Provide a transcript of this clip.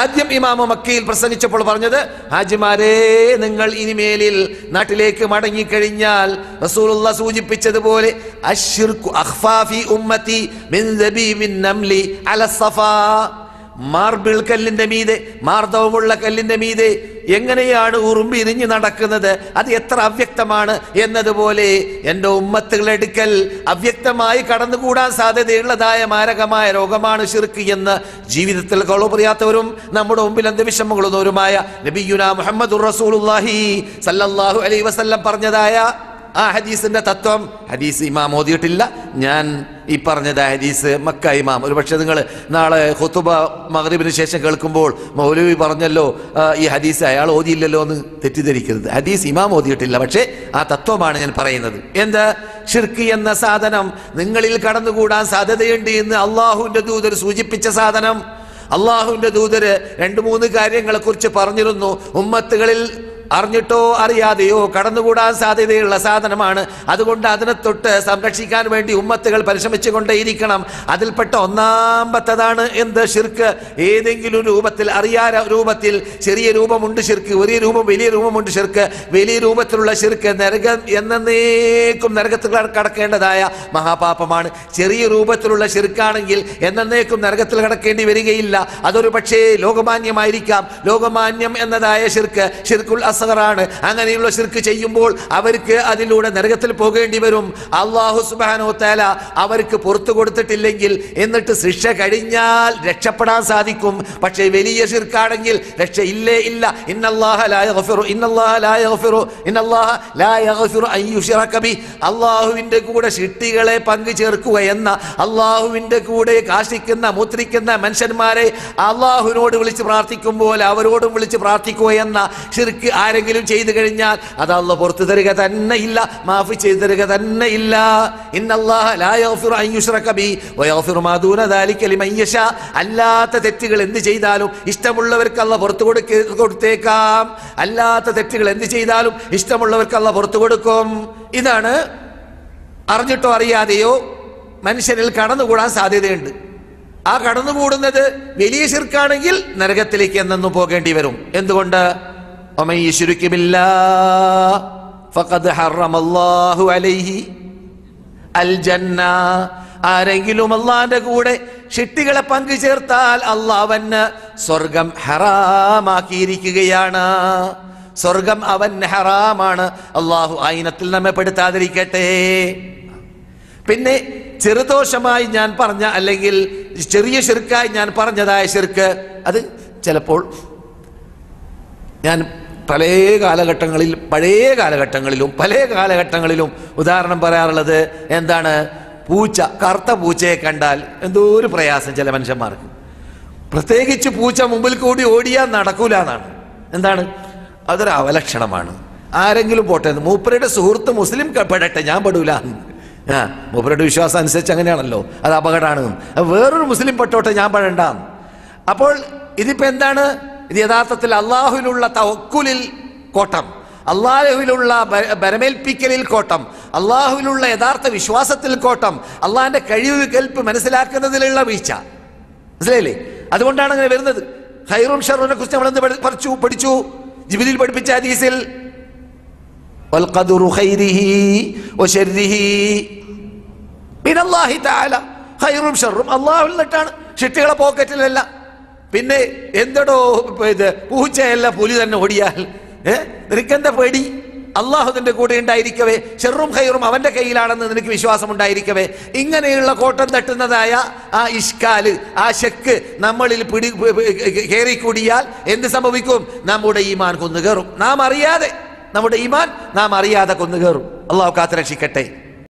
ആദ്യം ഇമാമ മക്കയിൽ പ്രസംഗിച്ചപ്പോൾ പറഞ്ഞത് ഹാജിമാരെ നിങ്ങൾ ഇനിമേലിൽ നാട്ടിലേക്ക് മടങ്ങിക്കഴിഞ്ഞാൽ റസൂലുള്ള സൂചിപ്പിച്ചതുപോലെ അഷ്ഷിർക്കു അഖ്ഫാഫി ഉമ്മത്തി മിൻ നംലി അല സഫാ. മാർബിൾ കല്ലിന്റെ മീതെ മാർദ്ദവമുള്ള കല്ലിന്റെ മീതെ എങ്ങനെയാണ് ഉറുമ്പിരിഞ്ഞു നടക്കുന്നത്? അത് എത്ര അവ്യക്തമാണ് എന്നതുപോലെ എന്റെ ഉമ്മത്തുകളെടുക്കൽ അവ്യക്തമായി കടന്നുകൂടാൻ സാധ്യതയുള്ളതായ മാരകമായ രോഗമാണ് ഷിർക്ക് എന്ന് ജീവിതത്തിൽ പറയാത്തവരും നമ്മുടെ മുമ്പിൽ അന്ധവിഷമങ്ങളുന്നവരുമായ നബിയുന മുഹമ്മദ് സല്ലല്ലാഹു അലൈഹി വസല്ലം പറഞ്ഞതായ ആ ഹദീസിന്റെ തത്വം ഹദീസ് ഇമാം ഓതിയിട്ടില്ല. ഞാൻ ഈ പറഞ്ഞത് ഹദീസ് മക്ക ഇമാം. ഒരു പക്ഷേ നിങ്ങൾ നാളെ ഹുത്തുബ മഗ്രിബിന് ശേഷം കേൾക്കുമ്പോൾ മൗലവി പറഞ്ഞല്ലോ ഈ ഹദീസ് അയാൾ ഓതിയില്ലല്ലോ എന്ന് തെറ്റിദ്ധരിക്കരുത്. ഹദീസ് ഇമാം ഓതിയിട്ടില്ല. പക്ഷേ ആ തത്വമാണ് ഞാൻ പറയുന്നത്. എന്ത്? ഷിർക്ക് എന്ന സാധനം നിങ്ങളിൽ കടന്നുകൂടാൻ സാധ്യതയുണ്ട് എന്ന് അള്ളാഹുവിന്റെ ദൂതർ സൂചിപ്പിച്ച സാധനം. അള്ളാഹുവിന്റെ ദൂതര് രണ്ട് മൂന്ന് കാര്യങ്ങളെ കുറിച്ച് പറഞ്ഞിരുന്നു. ഉമ്മത്തുകളിൽ അറിഞ്ഞിട്ടോ അറിയാതെയോ കടന്നുകൂടാൻ സാധ്യതയുള്ള സാധനമാണ്. അതുകൊണ്ട് അതിനെ തൊട്ട് സംരക്ഷിക്കാൻ വേണ്ടി ഉമ്മത്തുകൾ പരിശ്രമിച്ചു പരിശ്രമിച്ചുകൊണ്ടേയിരിക്കണം. അതിൽപ്പെട്ട ഒന്നാമത്തതാണ് എന്ത്? ഷിർക്ക് ഏതെങ്കിലും രൂപത്തിൽ അറിയാ രൂപത്തിൽ ചെറിയ രൂപമുണ്ട് ഷിർക്ക് വലിയ രൂപം വലിയ രൂപമുണ്ട് ഷിർക്ക് വലിയ രൂപത്തിലുള്ള ഷിർക്ക് നരകം എന്നേക്കും നരകത്തിൽ കടക്കേണ്ടതായ മഹാപാപമാണ്. ചെറിയ രൂപത്തിലുള്ള ഷിർക്കാണെങ്കിൽ എന്നേക്കും നരകത്തിൽ കടക്കേണ്ടി വരികയില്ല. അതൊരു പക്ഷേ ലോകമാന്യമായിരിക്കാം. ലോകമാന്യം എന്നതായ ഷിർക്ക് ഷിർക്കുൽ അസഹറാണ് അങ്ങനെയുള്ള ശിർക്ക് ചെയ്യുമ്പോൾ അവർക്ക് അതിലൂടെ നരകത്തിൽ പോകേണ്ടി വരും. അള്ളാഹു സുബാനോ തേല അവർക്ക് പുറത്തു കൊടുത്തിട്ടില്ലെങ്കിൽ എന്നിട്ട് ശിക്ഷ കഴിഞ്ഞാൽ രക്ഷപ്പെടാൻ സാധിക്കും. പക്ഷേ വലിയ ശിർക്കാണെങ്കിൽ രക്ഷ ഇല്ലേ ഇല്ല. അള്ളാഹുവിന്റെ കൂടെ ഷിട്ടികളെ പങ്കു ചേർക്കുക എന്ന അള്ളാഹുവിന്റെ കൂടെ കാശിക്കുന്ന മുദ്രിക്കുന്ന മനുഷ്യന്മാരെ അള്ളാഹുവിനോട് വിളിച്ച് പ്രാർത്ഥിക്കുമ്പോൾ അവരോടും വിളിച്ച് പ്രാർത്ഥിക്കുക എന്ന ഷിർക്ക് ആരെങ്കിലും ചെയ്തു കഴിഞ്ഞാൽ അത് അള്ള പുറത്തു തരിക തന്നെ ഇല്ല മാഫ് ചെയ്തു തരിക തന്നെ ഇല്ല. അല്ലാത്ത തെറ്റുകൾ എന്ത് ചെയ്താലും ഇഷ്ടമുള്ളവർക്ക് അല്ല പുറത്തു കൊടുക്ക കൊടുത്തേക്കാം. അല്ലാത്ത തെറ്റുകൾ എന്ത് ചെയ്താലും ഇഷ്ടമുള്ളവർക്ക് അല്ല പുറത്തു കൊടുക്കും. ഇതാണ് അറിഞ്ഞിട്ടോ അറിയാതെയോ മനുഷ്യരിൽ കടന്നുകൂടാൻ സാധ്യതയുണ്ട്. ആ കടന്നുകൂടുന്നത് വലിയ ശിർക്കാണെങ്കിൽ നരകത്തിലേക്ക് എന്നും പോകേണ്ടി വരും. എന്തുകൊണ്ട്? ومن يشرك بالله فقد حرم الله عليه الجنة ആരെങ്കിലും അള്ളാന്റെ കൂടെ ഷിട്ടികളെ പങ്കു ചേർത്താൽ അള്ളാവന് സ്വർഗം ഹറാമാക്കിയിരിക്കുകയാണ് സ്വർഗം അവൻ ഹറാമാണ് അള്ളാഹു ആയിനത്തിൽ നമ്മെ പെടുത്താതിരിക്കട്ടെ പിന്നെ ചെറുദോഷമായി ഞാൻ പറഞ്ഞ അല്ലെങ്കിൽ ചെറിയ ശിർക്കായി ഞാൻ പറഞ്ഞതായ ശിർക്ക് അത് ചിലപ്പോൾ ഞാൻ പല കാലഘട്ടങ്ങളിൽ പഴയ കാലഘട്ടങ്ങളിലും പല കാലഘട്ടങ്ങളിലും ഉദാഹരണം പറയാറുള്ളത് എന്താണ്? പൂച്ച കറുത്ത പൂച്ചയെ കണ്ടാൽ എന്തോ ഒരു പ്രയാസം ചില മനുഷ്യന്മാർക്ക്. പ്രത്യേകിച്ച് പൂച്ച മുമ്പിൽ കൂടി ഓടിയാൽ നടക്കൂല എന്നാണ് എന്താണ്? അതൊരു അവലക്ഷണമാണ്. ആരെങ്കിലും പോട്ടെ മൂപ്പരയുടെ സുഹൃത്ത് മുസ്ലിം പെടട്ടെ ഞാൻ പെടൂല. ആ മൂപ്പരുടെ വിശ്വാസം അനുസരിച്ച് അങ്ങനെയാണല്ലോ. അത് അപകടമാണ്. വേറൊരു മുസ്ലിം പെട്ടോട്ടെ ഞാൻ പെടണ്ട. അപ്പോൾ ഇതിപ്പോ എന്താണ്? ഇത് യഥാർത്ഥത്തിൽ അള്ളാഹുവിനുള്ള തവക്കുലിൽ കോട്ടം അള്ളാഹുവിലുള്ള ബരമേൽപ്പിക്കലിൽ കോട്ടം അള്ളാഹുവിലുള്ള യഥാർത്ഥ വിശ്വാസത്തിൽ കോട്ടം അള്ളാഹിന്റെ കഴിവ് കേൾപ്പ് മനസ്സിലാക്കുന്നതിലുള്ള വീഴ്ച. മനസ്സിലായില്ലേ? അതുകൊണ്ടാണ് അങ്ങനെ വരുന്നത്. ഹൈറും ഷറൂനെ കുറിച്ച് നമ്മൾ എന്ത് പഠിച്ചു പഠിച്ചു? ജിബിലിൽ പഠിപ്പിച്ച ഹദീസിൽ അള്ളാഹു നിന്നിട്ടാണ്. ഷിട്ടികളെ പോക്കറ്റിലല്ല. പിന്നെ എന്തടോ ഇത് പൂച്ചയല്ല പുലി തന്നെ ഓടിയാൽ? ഏ? നിനക്കെന്താ പേടി? അള്ളാഹുദിന്റെ കൂടെ ഉണ്ടായിരിക്കവേ. ചെറും ഹൈറും അവന്റെ കയ്യിലാണെന്ന് നിനക്ക് വിശ്വാസം ഉണ്ടായിരിക്കവേ ഇങ്ങനെയുള്ള കോട്ടം തട്ടുന്നതായ ആ ഇഷ്കാൽ ആ ശക്ക് നമ്മളിൽ പിടി കയറിക്കൂടിയാൽ എന്ത് സംഭവിക്കും? നമ്മുടെ ഈമാൻ കൊന്നു കയറും നാം അറിയാതെ നമ്മുടെ ഈമാൻ നാം അറിയാതെ കൊന്നു കയറും അള്ളാഹു കാത്തു രക്ഷിക്കട്ടെ